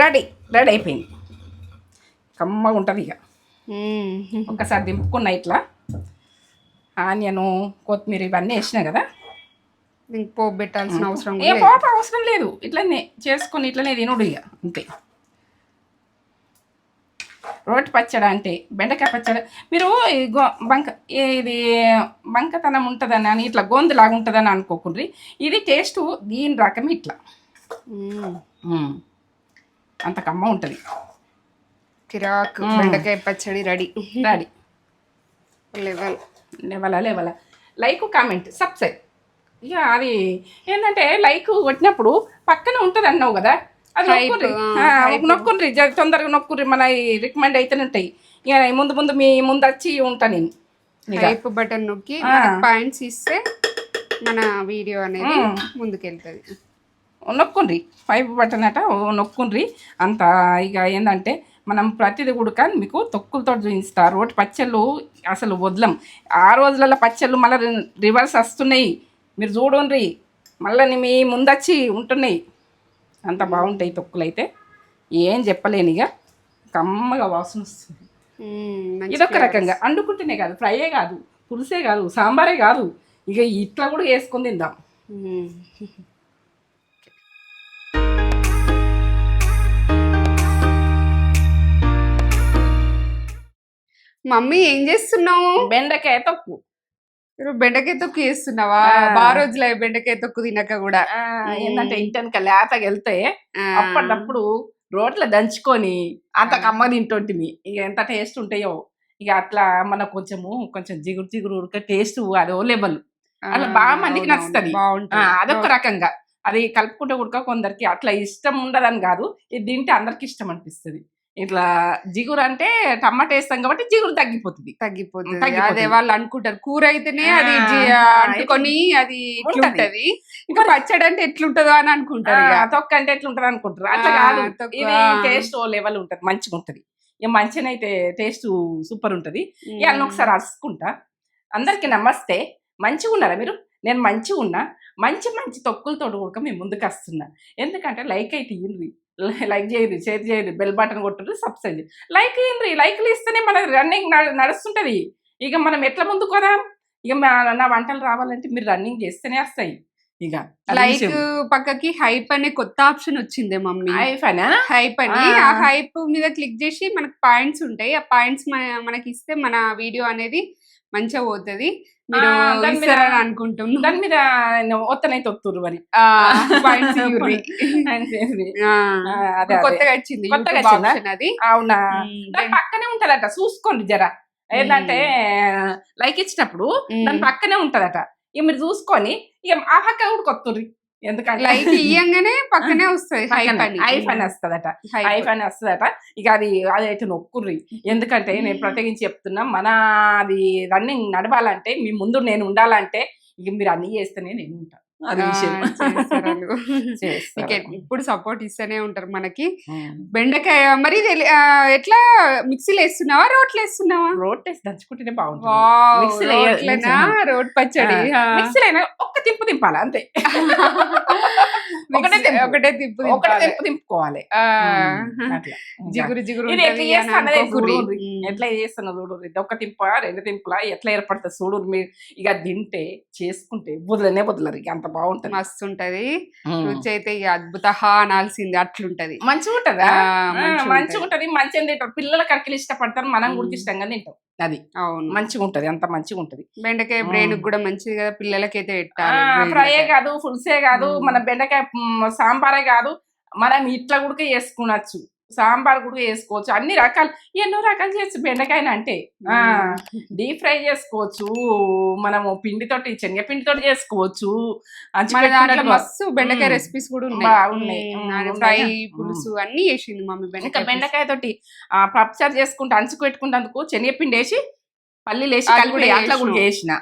Ready ready అయిపోయింది. కమ్మగా ఉంటుంది ఇక. మ్మ్. ఒక్కసారి దింపుకున్నా ఇట్లా. ఆనియను కొత్తిమీర ఇవన్నీ వేసినా కదా. పోపు పెట్టాల్సిన అవసరం ఏ. పోపు అవసరం లేదు. ఇట్లనే చేసుకొని ఇట్లనే తినుడు ఇక అంతే. రోటి పచ్చడి అంటే బెండకాయ పచ్చడి. మీరు గో బంక ఇది బంకతనం ఉంటుందని అని ఇట్లా గోందులాగా ఉంటుందని అనుకోకుండ్రి. ఇది టేస్ట్ దీని రకం ఇట్లా. అంత కమ్మ ఉంటుంది. కిరాక్. బెండకాయ పచ్చడి రెడీ. రెడీ. లెవెల్. లేవలా లేవలా. Like comment subscribe. ఇక అది ఏంటంటే లైక్ కొట్టినప్పుడు పక్కన ఉంటుంది అన్నావు కదా అది. నొక్కుండ్రి జర తొందరగా నొక్కుండ్రి మన రికమెండ్ అయితేనే ఉంటాయి ఇక ముందు ముందు మీ ముందు వచ్చి ఉంటా నేను. హైప్ బటన్ నొక్కి. పాయింట్స్ ఇస్తే మన వీడియో అనేది. ముందుకెళ్తుంది. నొక్కుండ్రి. ఫైవ్ బటన్ అట నొక్కుండ్రి. అంత ఇక ఏంటంటే మనం ప్రతిది కూడా మీకు తొక్కులతో చూపిస్తా. రోటి పచ్చళ్ళు అసలు వదలం. ఆ రోజులలో పచ్చళ్ళు మళ్ళీ రివర్స్ వస్తున్నాయి. మీరు చూడండి మళ్ళీ మీ ముందచ్చి ఉంటున్నాయి. అంత బాగుంటాయి తొక్కులు అయితే ఏం చెప్పలేను ఇక. కమ్మగా వాసన వస్తుంది. ఇదొక రకంగా. అండుకుంటేనే కాదు ఫ్రైయే కాదు పులుసే కాదు సాంబారే కాదు. ఇక ఇట్లా కూడా వేసుకొని తిందాం. మమ్మీ ఏం చేస్తున్నావు? బెండకాయ తొక్కు. బెండకాయ తొక్కు చేస్తున్నావా. బాగా రోజులు బెండకాయ తొక్కు తినక కూడా. ఏంటంటే ఇంటెనక లేతగా వెళ్తే. అప్పటికప్పుడు రోట్లో దంచుకొని అంత కమ్మ తింటుంటిమి. ఇక ఎంత టేస్ట్ ఉంటాయో. ఇక అట్లా మనకు కొంచెము కొంచెం జిగురు జిగురు ఉడక టేస్ట్ అదో లెవెల్. అట్లా బాగా మందికి. నచ్చుతది. అదొక రకంగా. అది కలుపుకుంటే ఉడక కొందరికి అట్లా ఇష్టం ఉండదని కాదు. ఇది తింటే అందరికి ఇష్టం అనిపిస్తుంది. ఇట్లా జిగురు అంటే టమాటా వేస్తాం కాబట్టి జిగురు తగ్గిపోతుంది. తగ్గిపోతుంది. అదే వాళ్ళు అనుకుంటారు. కూర అయితేనే అది అంటుకొని అది ఉంటది. ఇంకా పచ్చడి అంటే ఎట్లుంటదో అని అనుకుంటారు తొక్క అంటే ఎట్లా ఉంటది అనుకుంటారు. అట్లా కాదు. ఇది టేస్ట్ ఓ లెవెల్ ఉంటది. మంచిగా ఉంటది. ఇక మంచిగా అయితే టేస్ట్ సూపర్ ఉంటది. ఇవాళ ఒకసారి అరుచుకుంటా అందరికి నమస్తే. మంచిగా ఉన్నారా మీరు? నేను మంచిగా ఉన్నా. మంచి మంచి తొక్కులతో కూడా మేము ముందుకు వస్తున్నా. ఎందుకంటే లైక్ అయితే ఇయ్యండి. లైక్ చేయరు షేర్ చేయరు బెల్ బటన్ కొట్టరు సబ్స్క్రైబ్ చేయరు లైక్ ఇయ్యండి లైక్లు ఇస్తేనే మన రన్నింగ్ నడుస్తుంటది. ఇక మనం ఎట్లా ముందుకు వదాం? ఇక నా వంటలు రావాలంటే మీరు రన్నింగ్ చేస్తేనే వస్తాయి. ఇక లైక్. పక్కకి హైప్ అనే కొత్త ఆప్షన్ వచ్చింది మమ్మీ. హైప్ అని? ఆ. ఆ హైప్ మీద క్లిక్ చేసి మనకి పాయింట్స్ ఉంటాయి. ఆ పాయింట్స్ మనకి ఇస్తే మన వీడియో అనేది మంచిగా పోతుంది. మీరు దాని మీద- ఇస్తారని అనుకుంటున్నాను. దాని మీద ఒత్తనైతే ఒత్తురు మరి. కొత్తగా వచ్చింది కొత్తగా అది. అవునా. దాని పక్కనే ఉంటదట చూసుకోండి జర. ఏంటంటే లైక్ ఇచ్చినప్పుడు దాని. పక్కనే ఉంటదట. ఇక మీరు చూసుకొని ఇక ఆ పక్క కూడా కొత్తుర్రి. ఎందుకంటే లైక్ ఇయ్యంగానే పక్కనే వస్తుంది హైప్ అని ఐఫ్ అని వస్తుందట. Hype. ఐఫ్ అని వస్తుందట. ఇక అది అది అయితే నొక్కుర్రి. ఎందుకంటే నేను ప్రత్యేకించి చెప్తున్నా మన అది రన్నింగ్ నడవాలంటే మీ ముందు నేను ఉండాలంటే ఇక మీరు అన్ని చేస్తేనే నేను ఉంటాను అది విషయం. ఇప్పుడు సపోర్ట్ ఇస్తూనే ఉంటారు మనకి. బెండకాయ మరి ఎట్లా మిక్సీలో వేస్తున్నావా రోట్లు వేస్తున్నావా? రోడ్ టేస్ట్ దంచుకుంటేనే బాగుంటుంది. రోడ్ పచ్చడి. ఆ, ఆ. మిక్సీలో అయినా ఒక్క తింపు తింపాలి అంతే. ఒకటే తిప్పు ఒకటే తిప్పాలి. తింపు తింపుకోవాలి. జిగురు జిగురు ఎట్లా చేస్తానో. ఎట్లా చూడు. ఇది ఒక్క తింప రెండు తింపులా ఎట్లా ఏర్పడుతుంది చూడు. మీరు ఇక తింటే చేసుకుంటే బుదలనే బుదలరు. ఇక అంత బాగుంటది. మస్తు ఉంటది. రుచి అయితే ఇక అద్భుత అనాల్సింది. అట్లుంటది. మంచిగా ఉంటదా మంచిగా ఉంటది మంచిగా తింటారు. పిల్లల కరికలు ఇష్టపడతారు. మనం కూడా. ఇష్టంగా తింటాం. అది అవును మంచిగా ఉంటది అంత మంచిగా ఉంటది బెండకాయ. బ్రెయిన్ కూడా మంచిది కదా పిల్లలకైతే పెట్టాలి ఫ్రైయే. కాదు ఫుల్సే కాదు. మన బెండకాయ సాంబారే కాదు మనం ఇట్లా కూడా చేసుకునొచ్చు సాంబార్ కూడా చేసుకోవచ్చు అన్ని రకాలు ఎన్నో రకాలు చేయొచ్చు బెండకాయని అంటే. డీప్ ఫ్రై చేసుకోవచ్చు మనము పిండితోటి శనగపిండితోటి చేసుకోవచ్చు మస్తు బెండకాయ. రెసిపీస్ కూడా. ఉన్నాయి ఫ్రై? పులుసు అన్ని వేసింది మమ్మీ బెండకాయ. బెండకాయ తోటి పప్పుచారు చేసుకుంటే అంచుకు పెట్టుకున్నందుకు శనగపిండి వేసి పల్లీలు వేసి అది కలిపి కూడా అట్లా కూడా. చేసిన.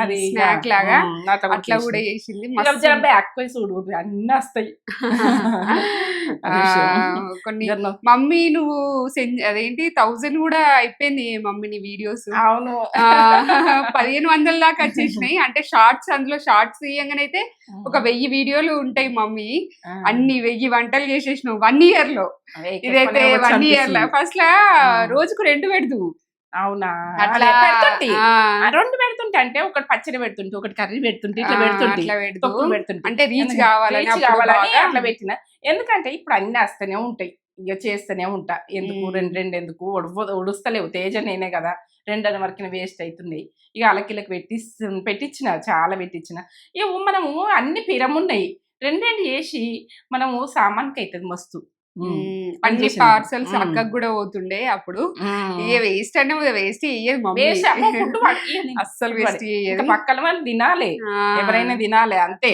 అది snack లాగా. అట్లా కూడా. చేసింది. బ్యాక్ పోయి చూడు అన్ని వస్తాయి. కొన్ని మమ్మీ నువ్వు అదేంటి థౌజండ్ కూడా అయిపోయింది మమ్మీ నీ వీడియోస్. అవును. పదిహేను వందల దాకా వచ్చేసినాయి. అంటే షార్ట్స్ అందులో షార్ట్స్ తీయంగానైతే ఒక వెయ్యి వీడియోలు ఉంటాయి మమ్మీ. అన్ని వెయ్యి వంటలు చేసేసినావు వన్ ఇయర్లో ఇదైతే వన్ ఇయర్లో. ఫస్ట్ లా. రోజుకు రెండు పెడదు అవునా? అట్లా పెడుతుంటి. రెండు పెడుతుంటే అంటే ఒకటి పచ్చడి పెడుతుంటే ఒకటి కర్రీ పెడుతుంటే ఇట్లా పెడుతుంటే. తొక్కులు పెడుతుంటే. అంటే రీచ్ కావాలని అట్లా పెట్టిన. ఎందుకంటే ఇప్పుడు అన్ని వస్తూనే ఉంటాయి. ఇక చేస్తూనే ఉంటా. ఎందుకు. రెండు రెండు ఎందుకు? ఉడుస్తలేవు తేజ నేనే కదా. రెండు వరకు వేస్ట్ అవుతున్నాయి ఇక అలకిలకు పెట్టి పెట్టించిన చాలా పెట్టించిన. ఇక మనము అన్ని పిరమున్నాయి. రెండు రెండు చేసి మనము సామాన్కి అవుతుంది మస్తు. అన్ని. పార్సల్స్. అక్కకు కూడా పోతుండే అప్పుడు. ఇక వేస్ట్ అంటే వేస్ట్ ఇయ్యదు మమ్మీ. అస్సలు వేస్ట్ ఇయ్యదు. పక్కన వాళ్ళు తినాలి. ఎవరైనా తినాలి అంతే.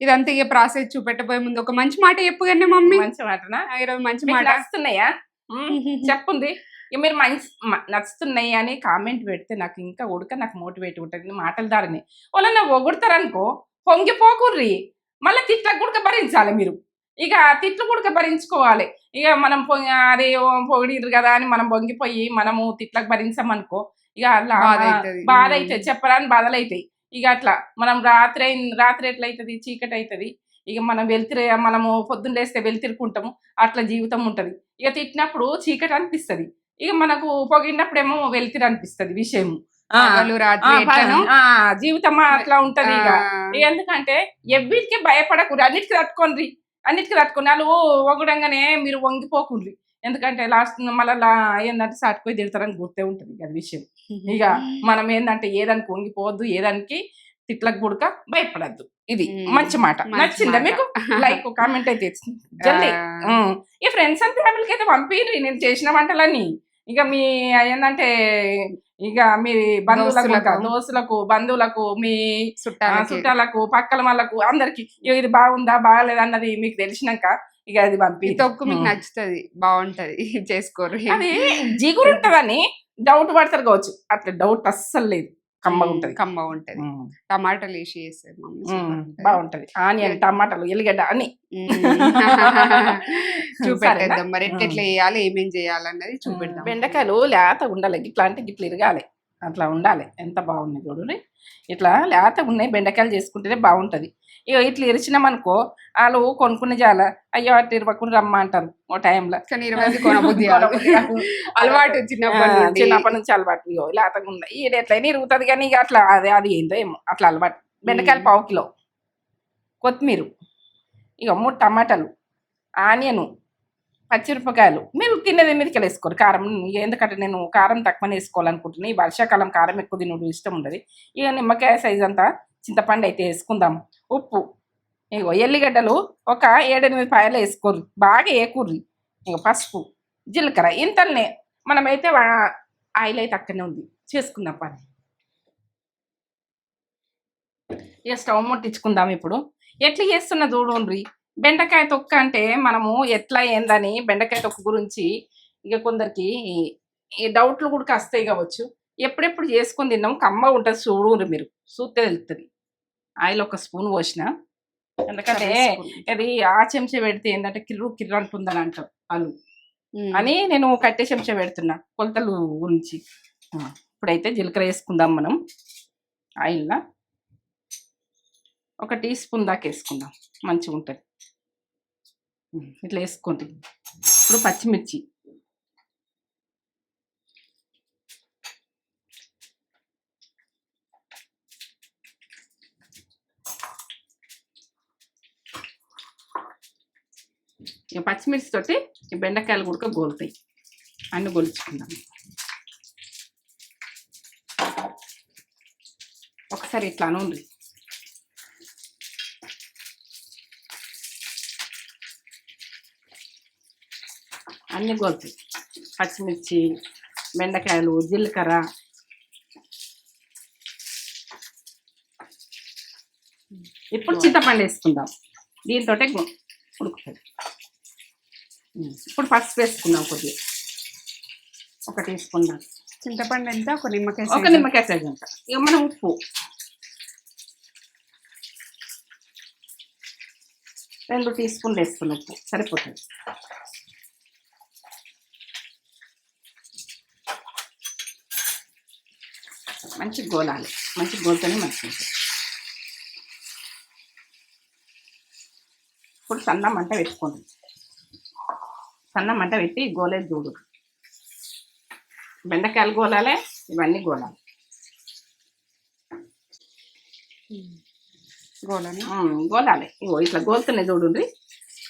ఇదంతా ఇక ప్రాసెస్ చూపెట్టబోయే ముందు ఒక మంచి మాట చెప్పు కానీ మమ్మీ. మంచి మాటనా? ఈరోజు మంచి మాట. మ్మ్. చెప్పుంది ఇక మీరు మంచి నచ్చుతున్నాయి అని కామెంట్ పెడితే నాకు ఇంకా ఉడక నాకు మోటివేట్ ఉంటుంది. మాటల దారిని. వాళ్ళని పొగుడతారనుకో పొంగిపోకుర్రి. మళ్ళీ తిట్లకు గుడక భరించాలి మీరు. ఇక తిట్లు గుడక భరించుకోవాలి. ఇక మనం పొంగి అదే పొగిడిరు కదా అని మనం పొంగిపోయి మనము తిట్లకు భరించామనుకో ఇక అట్లా బాధ. అవుతుంది చెప్పరాని బాధలు అవుతాయి ఇక అట్లా మనం రాత్రి రాత్రి ఎట్లా అవుతుంది చీకటి అవుతుంది ఇక మనం వెళ్తిరి మనము పొద్దున్న లేస్తే వెళ్తిరుకుంటాము. అట్లా జీవితం ఉంటది. ఇక తిట్టినప్పుడు చీకటి అనిపిస్తది. ఇక మనకు పొగిడినప్పుడేమో వెళ్తిరి అనిపిస్తది విషయం జీవితం అట్లా ఉంటది ఇక. ఎందుకంటే ఎవ్వరికి భయపడకూడదు అన్నిటికీ తట్టుకోండి అన్నిటికీ తట్టుకోండి వాళ్ళు ఒగడంగానే మీరు వంగిపోకుండ్రి. ఎందుకంటే లాస్ట్ మళ్ళీ ఏంటంటే సాటిపోయి తిడతారని గుర్తే ఉంటుంది అది విషయం. ఇక మనం ఏంటంటే ఏదానికి వంగిపోవద్దు ఏదానికి తిట్లకు గుడక భయపడద్దు. ఇది. మంచి మాట. నచ్చిందా. మీకు? లైక్ కామెంట్ అయితే. జల్దీ. ఈ ఫ్రెండ్స్ అండ్ ఫ్యామిలీకి అయితే పంపిర్రి నేను చేసిన వంటలన్నీ. ఇక మీ ఏంటంటే ఇక మీ బంధువులకు దోస్తులకు. బంధువులకు మీ చుట్టాలకి. పక్కల వాళ్ళకు అందరికి. ఇది బాగుందా బాగాలేదా అన్నది మీకు తెలిసినాక ఇక అది పంపి. తొక్కు మీకు నచ్చుతది బాగుంటది చేసుకోరు. అది జిగురు ఉంటదని డౌట్ పడతారు కావచ్చు. అట్లా డౌట్ అస్సలు లేదు. కమ్మగా ఉంటది. కమ్మ ఉంటది. టమాటాలు వేసి ఉంటది. బాగుంటది. ఆనియన్ టమాటాలు ఎల్లిగడ్డ అని. చూపెట్టేద్దాం? మరి ఎట్లా చేయాలి ఏమేం చేయాలన్నది చూపెడదాం. బెండకాయలు లేత ఉండాలి ఇట్లా అంటే ఇట్లా ఇరగాలి. అట్లా ఉండాలి. ఎంత బాగున్నాయి చూడండి ఇట్లా లేత ఉన్నాయి బెండకాయలు చేసుకుంటేనే బాగుంటది. ఇక ఇట్లా ఇరిచినామనుకో వాళ్ళు కొనుక్కునే జాల అయ్యో అట్లా ఇరవకుండా రమ్మ అంటారు ఓ టైంలో. అలవాటు చిన్నప్పటి నుంచి. అలవాటు. ఇగో లేతగా ఉన్నాయి ఇది ఎట్లయినా ఇరుగుతుంది కానీ ఇక అట్లా అది అది ఏందో ఏమో అట్లా అలవాటు. బెండకాయలు. పావు కిలో. కొత్తిమీర. ఇక మూడు టమాటాలు. ఆనియను. పచ్చిమిరపకాయలు. మీరు తినేది మీదకి వేసుకోరు. కారం ఎందుకంటే నేను కారం తక్కువనే వేసుకోవాలనుకుంటున్నాను ఈ వర్షాకాలం కారం ఎక్కువ తినడం ఇష్టం ఉండదు. ఇక నిమ్మకాయ సైజ్ అంతా చింతపండు అయితే వేసుకుందాం. ఉప్పు. ఇగో ఎల్లిగడ్డలు ఒక ఏడెనిమిది పాయలు వేసుకోరు. బాగా ఏకూర్రి. ఇక పసుపు జీలకర్ర ఇంతల్నే మనమైతే ఆయిల్ అయితే అక్కడనే ఉంది. చేసుకుందాం పని. ఇక స్టవ్ ముట్టించుకుందాం ఇప్పుడు. ఎట్లా చేస్తున్నా చూడండి బెండకాయ తొక్క అంటే మనము ఎట్లా ఏందని బెండకాయ తొక్క గురించి ఇక కొందరికి ఈ డౌట్లు కూడా వస్తాయి కావచ్చు. ఎప్పుడెప్పుడు చేసుకొని తిన్నాం కమ్మ ఉంటుంది చూడు మీరు. చూస్తే తెలుస్తుంది ఆయిల్ ఒక స్పూన్ పోసిన. ఎందుకంటే అది ఆ చెంచా పెడితే ఏంటంటే కిర్రు కిర్రు అంటుందని అంటారు ఉమ్. అని నేను కట్టే చెంచా పెడుతున్నా కొలతలు గురించి. ఇప్పుడైతే జీలకర్ర వేసుకుందాం మనం. ఆయిల్లా. ఒక టీ స్పూన్ దాకా వేసుకుందాం. మంచిగా ఉంటుంది ఇట్లా వేసుకోండి. ఇప్పుడు పచ్చిమిర్చి. పచ్చిమిర్చి తోటి బెండకాయలు కూడా గోలుతాయి. అన్ని గొలుచుకుందాం. ఒకసారి ఇట్లా నుండి అన్ని గోలుతాయి పచ్చిమిర్చి బెండకాయలు జీలకర్ర. ఇప్పుడు చింతపండు వేసుకుందాం. దీంతో ఉడుకుతుంది. ఇప్పుడు పసుపు వేసుకుందాం కొద్దిగా. ఒక టీ స్పూన్ దాకా. చింతపండు ఎంత? ఒక నిమ్మకాయ ఒక. నిమ్మకాయ సైజ్ అంత ఇక మనం ఉప్పు. రెండు టీ స్పూన్లు వేసుకున్న ఉప్పు. సరిపోతుంది. మంచి గోలాలి. మంచి గోలుతోనే ఉంటుంది. ఇప్పుడు సన్న మంట పెట్టుకోండి. సన్న మంట పెట్టి గోలేదు చూడు. బెండకాయలు గోలాలి ఇవన్నీ గోలాలి. ఉమ్, గోలాలి. ఇగో ఇట్లా గోలుతున్నాయి చూడండి.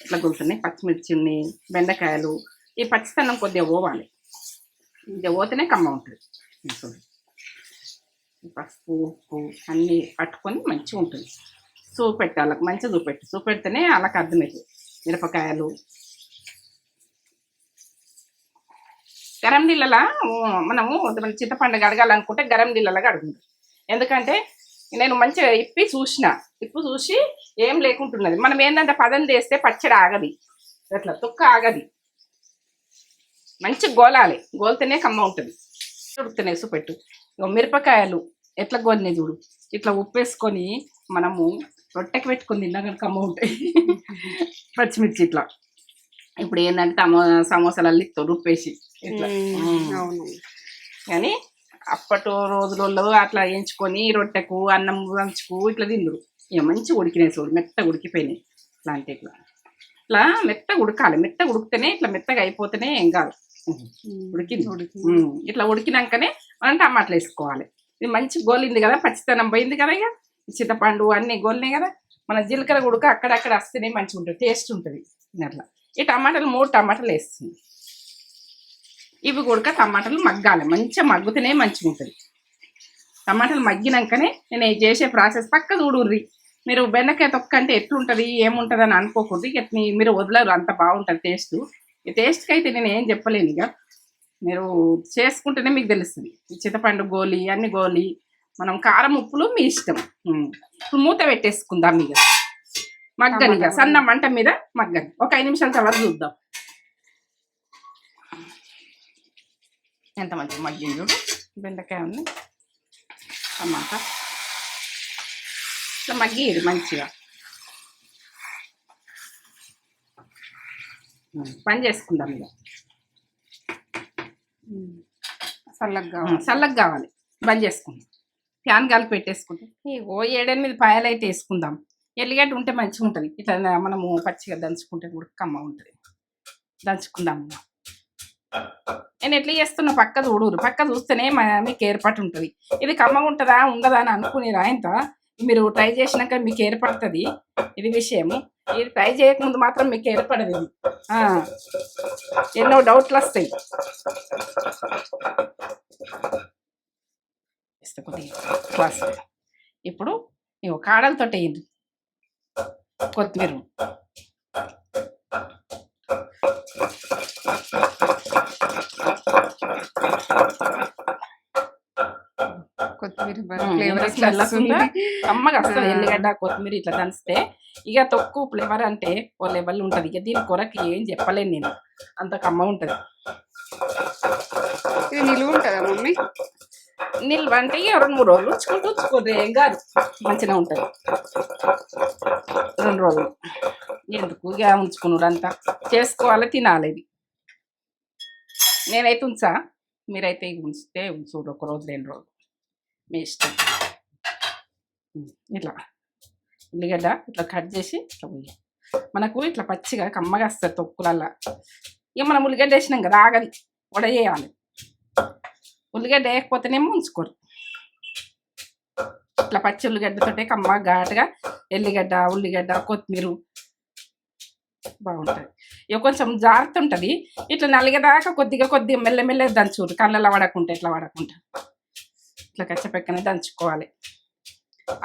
ఇట్లా గోలుతున్నాయి. పచ్చిమిర్చి ఉన్నాయి బెండకాయలు. ఈ పచ్చితనం కొద్దిగా పోవాలి. ఇది పోతేనే కమ్మ ఉంటుంది. పసుపు ఉప్పు అన్నీ పట్టుకొని మంచిగా ఉంటుంది. సూప్ వాళ్ళకి మంచిగా చూపెట్టు చూపెడితేనే వాళ్ళకి అర్థమవుతుంది మిరపకాయలు. గరం నీళ్ళలా మనము మన చింతపండు కడగాలనుకుంటే గరం నీళ్ళలా కడుగుతుంది ఎందుకంటే నేను మంచిగా ఇప్పి చూసిన ఇప్పు చూసి ఏం లేకుంటున్నది. మనం ఏంటంటే పదం చేస్తే పచ్చడి ఆగది. అట్లా తొక్క ఆగది. మంచి గోలాలి. గోలితేనే కమ్మ ఉంటుంది. ఉడుకుతున్నాయి చూపెట్టు మిరపకాయలు. ఎట్లా గోలినాయి చూడు? ఇట్లా ఉప్పేసుకొని మనము రొట్టెకి పెట్టుకొని తిన్నా కనుక కమ్మ ఉంటాయి పచ్చిమిర్చి ఇట్లా. ఇప్పుడు ఏంటంటే తమ సమోసాలు ఇస్తారు ఉప్పేసి. ఇట్లా. కానీ అప్పటి రోజులలో అట్లా వేయించుకొని రొట్టెకు అన్నం దంచుకు ఇట్లా తిందురు. ఇక మంచిగా ఉడికినాయి చూడు మెత్తగా ఉడికిపోయినాయి ఇట్లాంటి ఇట్లా. ఇట్లా మెత్తగా ఉడకాలి. మెత్తగా ఉడికితేనే ఇట్లా మెత్తగా అయిపోతేనే ఏం కాదు. ఉడికింది. ఇట్లా ఉడికినాకనే మనం టమాటాలు వేసుకోవాలి. ఇది మంచి గోలింది కదా పచ్చితనం పోయింది కదా ఇక. చింతపండు అన్నీ గోలినాయి కదా. మన జీలకర్ర ఉడక అక్కడక్కడ వస్తేనే మంచిగా ఉంటుంది టేస్ట్ ఉంటుంది అట్లా ఈ టమాటాలు మూడు టమాటాలు వేస్తుంది. ఇవి కూడా టమాటాలు మగ్గాలి మంచిగా మగ్గుతూనే మంచిగా ఉంటుంది. టమాటాలు మగ్గినాకనే నేను చేసే ప్రాసెస్ పక్క చూడుర్రి. మీరు బెండకాయ తొక్క అంటే ఎట్లుంటుంది ఏముంటుంది అని అనుకోకూడదు. ఇక మీరు వదలరు అంత బాగుంటుంది టేస్ట్. ఈ టేస్ట్కి అయితే నేను ఏం చెప్పలేను ఇక. మీరు చేసుకుంటేనే మీకు తెలుస్తుంది. చింతపండు గోలి అన్ని గోలి మనం కారం ఉప్పులు మీ ఇష్టం. ఇప్పుడు మూత పెట్టేసుకుందాం ఇక. మగ్గని సన్న మంట మీద మగ్గని ఒక ఐదు నిమిషాల తర్వాత చూద్దాం. ఎంత మంచిగా మగ్గింది చూడు. బెండకాయ ఉంది. టమాటా. ఇట్లా మగ్గిది మంచిగా. పని చేసుకుందాం ఇక. ఉమ్. చల్లగా కావాలి. చల్లగా కావాలి. బంద్ చేసుకుందాం. ఫ్యాన్ గాలి పెట్టేసుకుంటే ఓ ఏడెనిమిది పాయలు అయితే వేసుకుందాం. ఎల్లిగడ్డ ఉంటే మంచిగా ఉంటుంది. ఇట్లా మనము పచ్చిగా దంచుకుంటే కూడా కమ్మ ఉంటుంది. దంచుకుందాం నేను ఎట్లా చేస్తున్నా? పక్క చూడరు. పక్క చూస్తేనే మీకు ఏర్పాటు ఉంటుంది. ఇది కమ్మగా ఉంటుందా ఉండదా? అని అనుకునేరా ఇంత మీరు ట్రై చేసినాక మీకు ఏర్పడుతుంది ఇది విషయము. ఇది ట్రై చేయకముందు మాత్రం మీకు ఏర్పడదు ఇది. ఎన్నో డౌట్లు వస్తాయి. క్లాస్ ఇప్పుడు ఇగో కాడలతో వేయండి కొత్తిమీర Thank you. వస్తుందా? ఆ. ఎల్లిగడ్డ కొత్తిమీర ఇట్లా దంచితే ఇక తొక్కు ఫ్లేవర్ అంటే ఓ లెవెల్ ఉంటుంది. ఇక దీని కొరకు ఏం చెప్పలేను నేను. అంత కమ్మ ఉంటుంది. ఇది నిలువ ఉంటుందా మమ్మీ? నిల్వ అంటే ఇక రెండు మూడు రోజులు ఉంచుకుంటూ ఉంచుకోండి ఏం కాదు. మంచిగా ఉంటుంది. రెండు రోజులు. ఎందుకు? ఇక ఉంచుకున్నాడు అంతా. చేసుకోవాలి తినాలి ఇది. నేనైతే ఉంచా. మీరైతే ఇక ఉంచితే ఉంచుడు ఒక రోజు రెండు రోజులు. మీ ఇష్టం ఇట్లా ఉల్లిగడ్డ ఇట్లా కట్ చేసి ఇట్లా మనకు ఇట్లా పచ్చిగా కమ్మగా వస్తుంది తొక్కులల్లా. ఇక మనం ఉల్లిగడ్డ వేసినాం కదా ఆగది వడచేయాలి ఉల్లిగడ్డ వేయకపోతేనేమో ఉంచుకోరు ఇట్లా పచ్చి ఉల్లిగడ్డతోటే కమ్మ ఘాటుగా ఎల్లిగడ్డ ఉల్లిగడ్డ కొత్తిమీర బాగుంటుంది. ఇక కొంచెం జాగ్రత్త ఉంటుంది ఇట్లా నలిగేదాకా కొద్దిగా కొద్దిగా మెల్లమెల్ల దంచురు కళ్ళలో పడకుండా ఇట్లా పడకుండా ఇట్లా కచ్చపెక్కనే దంచుకోవాలి.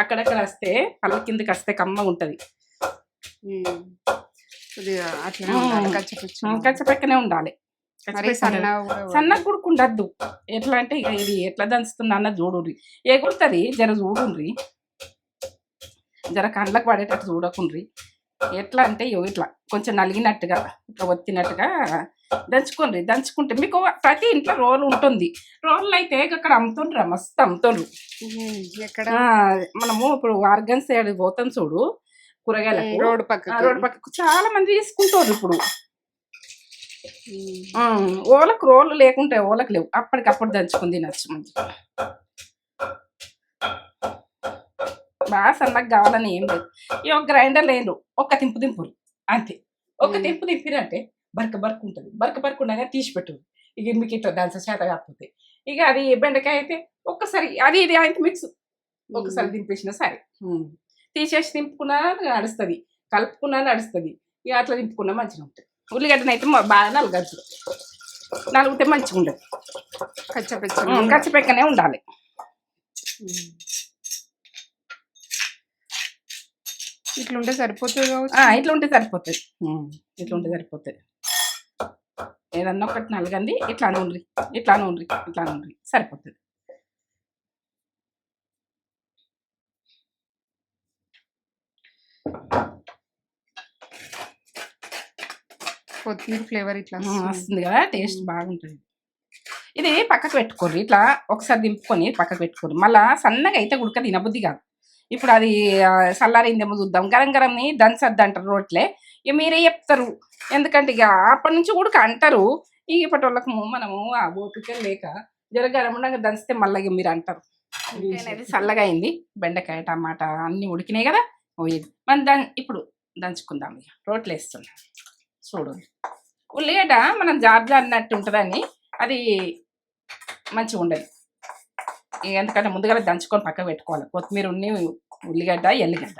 అక్కడక్కడ వస్తే పళ్ళ కిందకి వస్తే కమ్మ ఉంటుంది. కచ్చపెక్కనే ఉండాలి. సన్న గుడుకుండద్దు ఎట్లా అంటే ఇక ఇది ఎట్లా దంచుతున్నా అన్న చూడుర్రి. ఎగురుతుంది జర చూడుండ్రి జర కండ్లకు పడేటట్టు చూడకుండ్రి. ఎట్లా అంటే ఇట్లా కొంచెం నలిగినట్టుగా ఇట్లా ఒత్తినట్టుగా దంచుకోండి. దంచుకుంటే మీకు ప్రతి ఇంట్లో రోల్ ఉంటుంది. రోల్ అయితే అక్కడ అమ్ముతుండ్రా మస్తు అమ్ముతుండ్రు. మనము ఇప్పుడు ఆర్గన్ సైడ్ పోతాం చూడు కూరగాయలకు. రోడ్ ఆ, పక్క రోడ్డు పక్కకు. చాలా మంది తీసుకుంటారు ఇప్పుడు. ఓలకు రోళ్ళు లేకుంటే ఓలకు లేవు. అప్పటికప్పుడు దంచుకుని తినచ్చు మంచి బాగా సన్నగా కావాలని ఏం లేదు. ఈ ఒక గ్రైండర్ లేదు ఒక్క తింపు దింపురు అంతే. ఒక్క. తింపు దింపిరంటే బరక బరక ఉంటుంది. బరక బరక ఉండగా తీసి పెట్టు ఇక మీకు ఇట్లా దంచ చేత కాకపోతే. ఇక అది బెండకాయ అయితే ఒక్కసారి అది ఇది అయితే మిక్స్ ఒకసారి దింపేసిన సరే. తీసేసి దింపుకున్నా నడుస్తుంది. కలుపుకున్నా నడుస్తుంది. ఇక అట్లా దింపుకున్నా మంచిగా ఉంటుంది. ఉల్లిగడ్డనైతే మా- బాగా నలగచ్చు నలుగుతే మంచిగా ఉండదు కచ్చపెచ్చ కచ్చిపెక్కనే ఉండాలి. ఇట్లుంటే సరిపోతుంది ఇట్లా ఉంటే సరిపోతుంది. ఇట్లా ఉంటే సరిపోతుంది. ఏదన్నా ఒకటి నలగండి ఇట్లా ఉండ్రి ఇట్లా ఉండ్రి ఇట్లా ఉండ్రి సరిపోతుంది. కొత్తిమీర ఫ్లేవర్ ఇట్లా వస్తుంది. కదా టేస్ట్ బాగుంటుంది. ఇది పక్కకు పెట్టుకోండి ఇట్లా ఒకసారి దింపుకొని పక్కకు పెట్టుకోండి. మళ్ళా సన్నగా అయితే ఉడక తినబుద్ధి కాదు. ఇప్పుడు అది చల్లారిందేమో చూద్దాం. గరం గరంని దంచద్దు అంటారు రోట్లే ఇక మీరే చెప్తారు. ఎందుకంటే ఇక అప్పటి నుంచి ఉడక అంటారు. ఇక ఇప్పటి వాళ్ళకు మనము ఆ ఓపిక లేక జర గరం ఉండగా దంచితే మళ్ళీ మీరు అంటారు. అనేది చల్లగా అయింది బెండకాయ టమాటా అన్ని ఉడికినాయి కదా? పోయేది మనం దాన్ని ఇప్పుడు దంచుకుందాం ఇక. రోట్లు వేస్తున్నాం. చూడు. ఉల్లిగడ్డ మనం జార్ జారినట్టు ఉంటుందని అది మంచిగా ఉండదు. ఎందుకంటే ముందుగా దంచుకొని పక్కకు పెట్టుకోవాలి. కొత్తిమీర ఉన్ని ఉల్లిగడ్డ ఎల్లిగడ్డ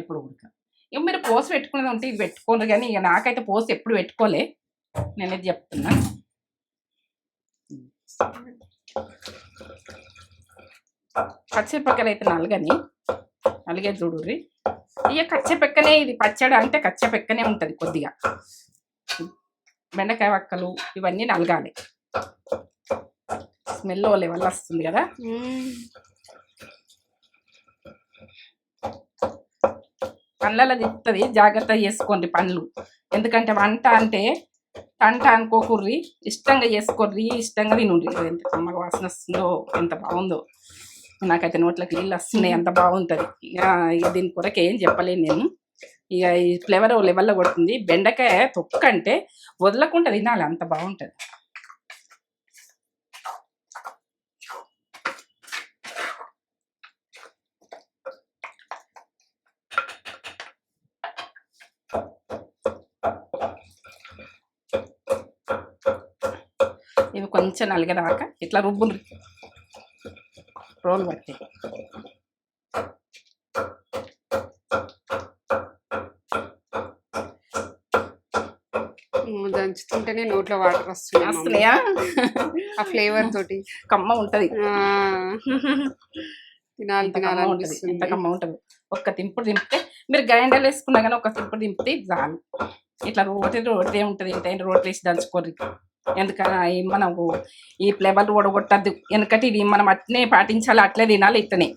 ఎప్పుడు ఉడక ఇక మీరు పోసి పెట్టుకునేది ఉంటే ఇది పెట్టుకోరు కానీ ఇక నాకైతే పోసి ఎప్పుడు పెట్టుకోలే. నేనేది చెప్తున్నా. పచ్చిమిరపకాయలు అయితే నలగని. నలిగే చూడుర్రి. ఇక కచ్చపెక్కనే ఇది పచ్చడి అంటే కచ్చపెక్కనే ఉంటుంది కొద్దిగా. బెండకాయ వక్కలు ఇవన్నీ నలగాలి. స్మెల్ లెవెల్ వస్తుంది కదా? మ్మ్. పండ్లలో తిప్పుతుంది జాగ్రత్త చేసుకోండి పండ్లు ఎందుకంటే వంట అంటే పంట అనుకోకుర్రి ఇష్టంగా చేసుకోర్రి ఇష్టంగా తినుండ్రి. ఎంత కమ్మగా వాసన వస్తుందో ఎంత బాగుందో. నాకైతే నోట్లకి నీళ్ళు వస్తున్నాయి ఎంత బాగుంటుంది. ఇక ఇక దీని కొరకు ఏం చెప్పలేను నేను. ఇక ఈ ఫ్లేవర్ లెవెల్లో కొడుతుంది. బెండకాయ తొక్క అంటే వదలకుండా తినాలి అంత బాగుంటుంది. ఇవి కొంచెం నలిగదాకా ఇట్లా రుబ్బులు రోల్ పట్టి దంచుతుంటేనే నోట్లో వాటర్ వస్తున్నాయి. వస్తున్నాయా? ఆ ఫ్లేవర్ తోటి. కమ్మ ఉంటది. తినాలి తినాలి ఎంత కమ్మ ఉంటది? ఒక్క తింపుడు దింపితే మీరు గ్రైండర్ వేసుకున్నా కానీ ఒక తింపుడు దింపితే చాలు. ఇట్లా రోటి రోటి ఉంటది. ఏంటంటే రోటి వేసి దంచుకోరు ఎందుకని ఈ మనకు ఈ ఫ్లేవర్ ఓడగొట్టద్దు. ఎందుకంటే ఇది మనం అట్నే పాటించాలి అట్లే తినాలి ఇట్లనే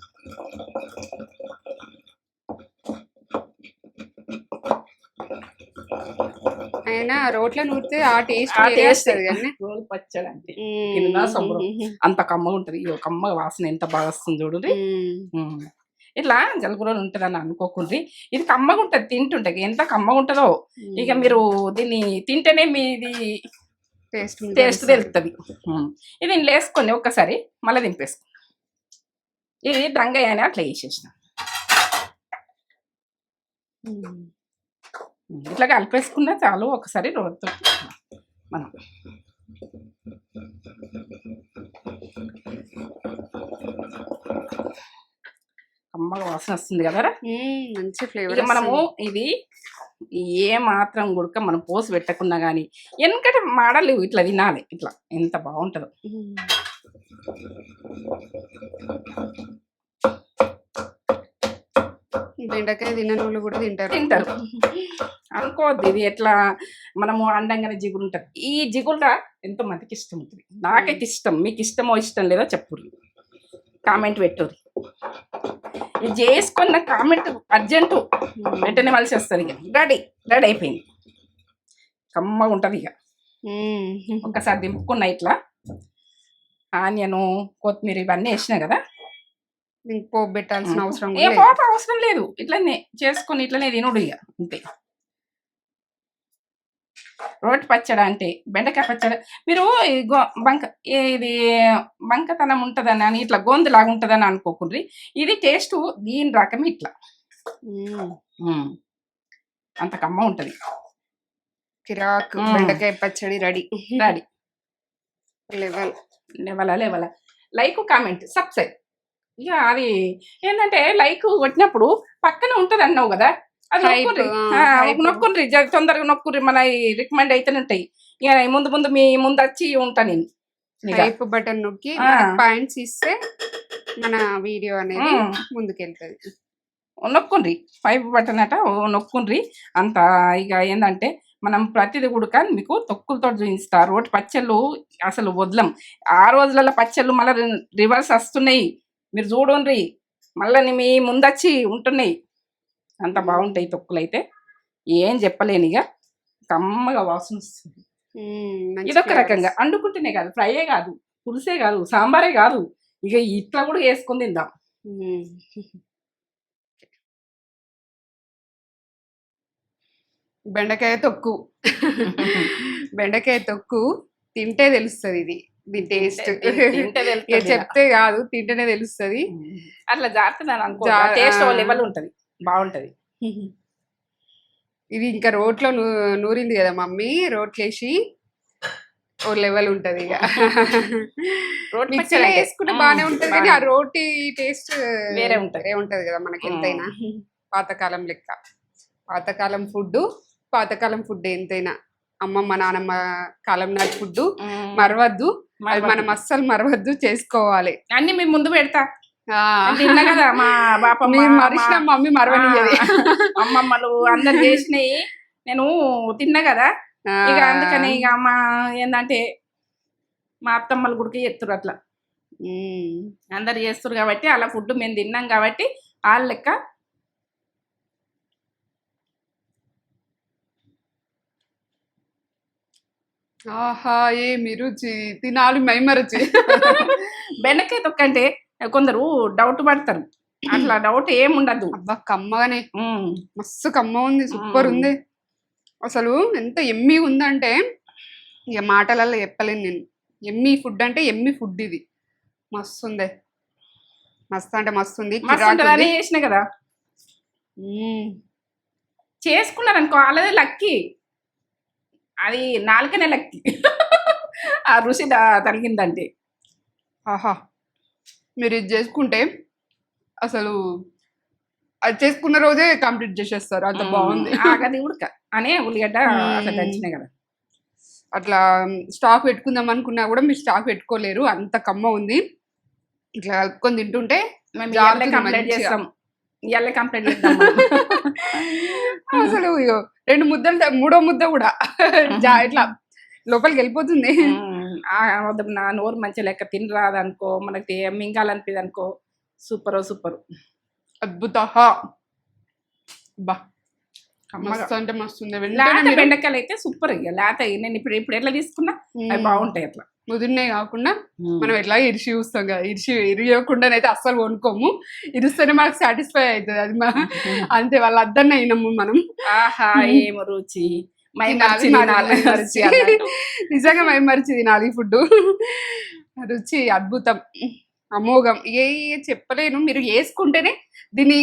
అయినా రోట్లో నూరితే ఆ టేస్ట్ టేస్ట్ రోల్ పచ్చడి అంటే తిన్నా సంబరం. అంత కమ్మ ఉంటది. ఈ కమ్మ వాసన ఎంత బాగా వస్తుంది చూడు. ఇట్లా జలుబురోలు ఉంటుందని అనుకోకుండ్రి. ఇది కమ్మగా ఉంటుంది తింటుంటే. ఎంత కమ్మగా ఉంటుందో. ఇక మీరు దీన్ని తింటేనే మీది టేస్ట్ టేస్ట్ తెలుస్తుంది ఇది వేసుకొని ఒక్కసారి మళ్ళీ దింపేసుకో ఇది దంగయ్య అని అట్లా వేసేసిన ఇట్లా కలిపేసుకున్నా చాలు ఒకసారి రోడ్తో మనం. కమ్మగా వాసన వస్తుంది కదరా? మంచి ఫ్లేవర్ మనము ఇది ఏ మాత్రం గుడక మనం పోసి పెట్టకున్నా కానీ ఎందుకంటే మాడలు ఇట్లా తినాలి ఇట్లా. ఎంత బాగుంటుందో. బెండకాయ తినని వాళ్ళు కూడా తింటారు. తింటారు. అనుకోవద్దు ఇది ఎట్లా మనము అండంగానే జిగురు ఉంటుంది. ఈ జిగురుగా ఎంతో మందికి ఇష్టం ఉంటుంది. నాకైతే ఇష్టం మీకు ఇష్టమో ఇష్టం లేదో చెప్పుర్రి. కామెంట్ పెట్టుర్రి. ఇది చేసుకున్న కామెంట్ అర్జెంటు వెంటనే మలిసి వస్తుంది ఇక. రెడీ రెడీ అయిపోయింది. కమ్మగా ఉంటుంది ఇక. మ్మ్. ఒక్కసారి దింపుకున్నా ఇట్లా. ఆనియను కొత్తిమీర ఇవన్నీ వేసినా కదా. ఇంక పోపు పెట్టాల్సిన అవసరం ఏ. పోపు అవసరం లేదు. ఇట్లనే చేసుకొని ఇట్లనే తినుడు ఇక. అంతే. రోటి పచ్చడి అంటే బెండకాయ పచ్చడి. మీరు గో- బంక ఇది బంకతనం ఉంటుందని అని ఇట్లా గోందులాగా ఉంటుందని అనుకోకుండ్రి ఇది టేస్ట్ దీని రకం ఇట్లా. అంత కమ్మ ఉంటది. కిరాక్ మ్మ్. బెండకాయ పచ్చడి రెడీ. రెడీ. లెవెల్. లేవల లేవల. Like comment subscribe. ఇక అది ఏంటంటే లైక్ కొట్టినప్పుడు పక్కన ఉంటది అన్నావు కదా అది తొందరగా నొక్కుండ్రి. మన రికమెండ్ అయితేనే ఉంటాయి ఇక ముందు ముందు మీ ముందు వచ్చి ఉంటా నేను. టైప్ బటన్ నొక్కి. పాయింట్స్ ఇస్తే మన వీడియో అనేది. ముందుకెళ్తుంది. నొక్కుండ్రి. పైపు బటన్ అట నొక్కుండ్రి. అంత ఇక ఏంటంటే మనం ప్రతిది కూడా మీకు తొక్కులతో చూపిస్తా. రోటి పచ్చళ్ళు అసలు వదలం. ఆ రోజులలో పచ్చళ్ళు మళ్ళీ రివర్స్ వస్తున్నాయి. మీరు చూడండి మళ్ళీ మీ ముందచ్చి ఉంటున్నాయి. అంత బాగుంటాయి తొక్కులు అయితే ఏం చెప్పలేను ఇక కమ్మగా వాసన వస్తుంది ఇదొక. రకంగా అండుకుంటేనే కాదు ఫ్రైయే కాదు పులుసే కాదు సాంబారే కాదు ఇక ఇట్లా కూడా వేసుకొని తిందాం. బెండకాయ తొక్కు బెండకాయ తొక్కు తింటే తెలుస్తుంది ఇది దీని టేస్ట్. చెప్తే కాదు తింటేనే తెలుస్తుంది అట్లా జారుతున్నాను అనుకో జా- టేస్ట్. లెవెల్ ఉంటది బాగుంటది ఇది ఇంకా రోట్లో నూరింది కదా మమ్మీ రోట్లేసి ఓ లెవెల్ ఉంటది ఇక రోటి అయితే, వేసుకుంటే మ్మ్, బాగానే ఉంటది కానీ ఆ. రోటి టేస్ట్ వేరే ఉంటది. ఉంటది కదా మనకి మ్మ్. ఎంతైనా పాతకాలం లెక్క పాతకాలం ఫుడ్ పాతకాలం ఫుడ్ ఎంతైనా అమ్మమ్మ నానమ్మ కాలం నాటి ఫుడ్ మ్మ్. మరవద్దు అది. మనం అస్సలు మరవద్దు చేసుకోవాలి అన్ని మీ ముందు పెడతా తిన్నా కదా మా బాపమ్మ మరిచిన మమ్మీ మరవనియ్యది. అమ్మమ్మలు అందరు చేసినాయి. నేను తిన్నా కదా ఇక అందుకని ఇక మా ఏంటంటే మా అత్తమ్మలు గుడికి ఎత్తురు అట్లా. అందరు చేస్తారు కాబట్టి అలా ఫుడ్ మేము తిన్నాం కాబట్టి వాళ్ళ లెక్క ఆహా ఏమి రుచి. తినాలి మైమరచి. బెండకాయ తొక్కంటే కొందరు డౌట్ పడతారు. అట్లా డౌట్ ఏం ఉండదు. అబ్బా కమ్మగానే. మస్తు కమ్మ ఉంది సూపర్. ఉంది. అసలు ఎంత ఎమ్మి ఉందంటే ఇక మాటలలో చెప్పలేను నేను. ఎమ్మి ఫుడ్ అంటే ఎమ్మి ఫుడ్ ఇది. మస్తు ఉంది. మస్తు అంటే మస్తు ఉంది. చేసిన కదా. చేసుకున్నారు అనుకో వాళ్ళదే లక్కీ. అది నాలుకనే లక్కీ. ఆ రుచి తగిలిందంటే. ఆహా. మీరు ఇది చేసుకుంటే అసలు అది చేసుకున్న రోజే కంప్లీట్ చేసేస్తారు అంత బాగుంది. ఆగది ఉడక. అనే ఉల్లిగడ్డ. అట్లా దంచినాయి కదా. అట్లా స్టాక్ పెట్టుకుందాం అనుకున్నా కూడా మీరు స్టాక్ పెట్టుకోలేరు అంత కమ్మ ఉంది. ఇట్లా కలుపుకొని తింటుంటే కంప్లీట్. చేస్తాం. ఇవాళే కంప్లీట్ మనం. అసలు రెండు ముద్దలు మూడో ముద్ద కూడా. ఇట్లా లోపలికి వెళ్ళిపోతుంది. నా నోరు మంచి లెక్క తినరాదనుకో మనకి మింగాలనిపిది అనుకో సూపర్ సూపర్ అద్భుత బా. మస్తు అంటే మస్తు ఉంది. బెండకాయలు అయితే సూపర్ ఇక లేత నేను ఇప్పుడు ఇప్పుడు ఎట్లా తీసుకున్నా అవి బాగుంటాయి అట్లా. ముదిరినాయి కాకుండా మనం ఎట్లా ఇరిచి చూస్తాం కదా. ఇరిచి ఇరియకుండానైతే అస్సలు కొనుక్కోము. ఇరిస్తేనే మనకు సాటిస్ఫై అవుతుంది. అది మా అంతే వాళ్ళ అద్దన్న అయినాము మనం. ఆహా ఏం రుచి. మై తినాలి. నిజంగా మైమరిచి తినాలి ఫుడ్ రుచి అద్భుతం. అమోఘం. ఏ చెప్పలేను. మీరు వేసుకుంటేనే దీన్ని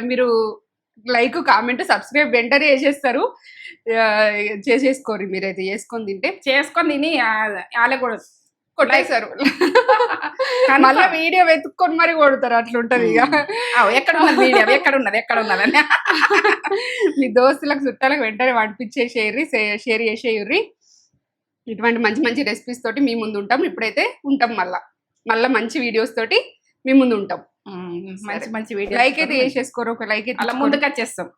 మీరు లైక్ కామెంట్ సబ్స్క్రైబ్ వెంటనే చేసేస్తారు. చేసేసుకోరు మీరైతే. చేసుకొని తింటే. చేసుకొని తిని కూడా కొట్టేశారు. మళ్ళీ వీడియో వెతుక్కొని మరి కొడతారు అట్లుంటది ఇక. ఆ, ఎక్కడ ఉన్నది వీడియో? ఎక్కడ ఉన్నది ఎక్కడ ఉన్నది అని మీ దోస్తులకు చుట్టాలకు వెంటనే పంపించేసేయర్రి షేర్ చేసేయర్రి. ఇటువంటి మంచి మంచి రెసిపీస్ తోటి మీ ముందు ఉంటాం. ఇప్పుడైతే ఉంటాం మళ్ళా. మళ్ళా మంచి వీడియోస్ తోటి మీ ముందు ఉంటాం. మ్మ్. మంచి మంచి వీడియో లైక్ అయితే చేసేసుకోరు ఒక లైక్ అయితే అలా ముందుకు వచ్చేస్తాం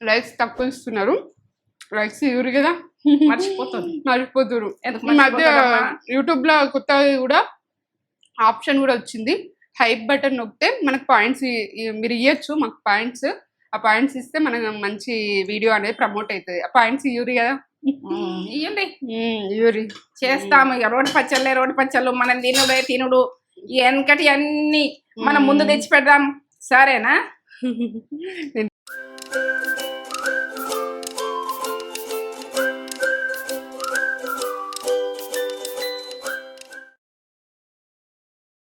లైక్స్ తక్కువ ఇస్తున్నారు. లైక్స్ ఇవ్వరు కదా. మర్చిపోతుంది మర్చిపోతున్నారు ఎందుకు ఈ మధ్య? యూట్యూబ్లో కొత్తగా కూడా ఆప్షన్ కూడా వచ్చింది. హైప్ బటన్ నొక్కితే మనకు పాయింట్స్ మీరు ఇవ్వచ్చు మాకు పాయింట్స్ ఆ పాయింట్స్ ఇస్తే మనకు మంచి వీడియో అనేది ప్రమోట్ అవుతుంది. ఆ పాయింట్స్ ఇవ్వరు కదా. ఇయ్యండి. ఇవ్వరి చేస్తాము. ఇక రోడ్డు పచ్చళ్ళే రోడ్డు పచ్చళ్ళు. మనం తినుడే తినుడు. వెనకటి అన్ని మనం ముందు తెచ్చి పెడదాం సరేనా?